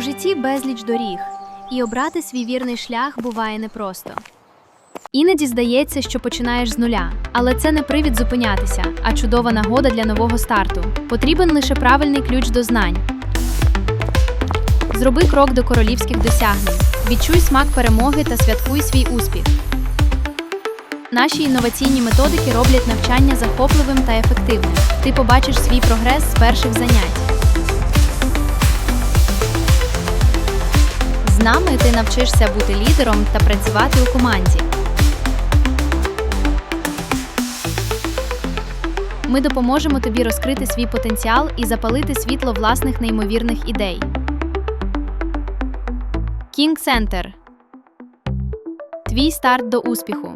У житті безліч доріг, і обрати свій вірний шлях буває непросто. Іноді здається, що починаєш з нуля, але це не привід зупинятися, а чудова нагода для нового старту. Потрібен лише правильний ключ до знань. Зроби крок до королівських досягнень, відчуй смак перемоги та святкуй свій успіх. Наші інноваційні методики роблять навчання захопливим та ефективним. Ти побачиш свій прогрес з перших занять. З нами ти навчишся бути лідером та працювати у команді. Ми допоможемо тобі розкрити свій потенціал і запалити світло власних неймовірних ідей. King Center. Твій старт до успіху.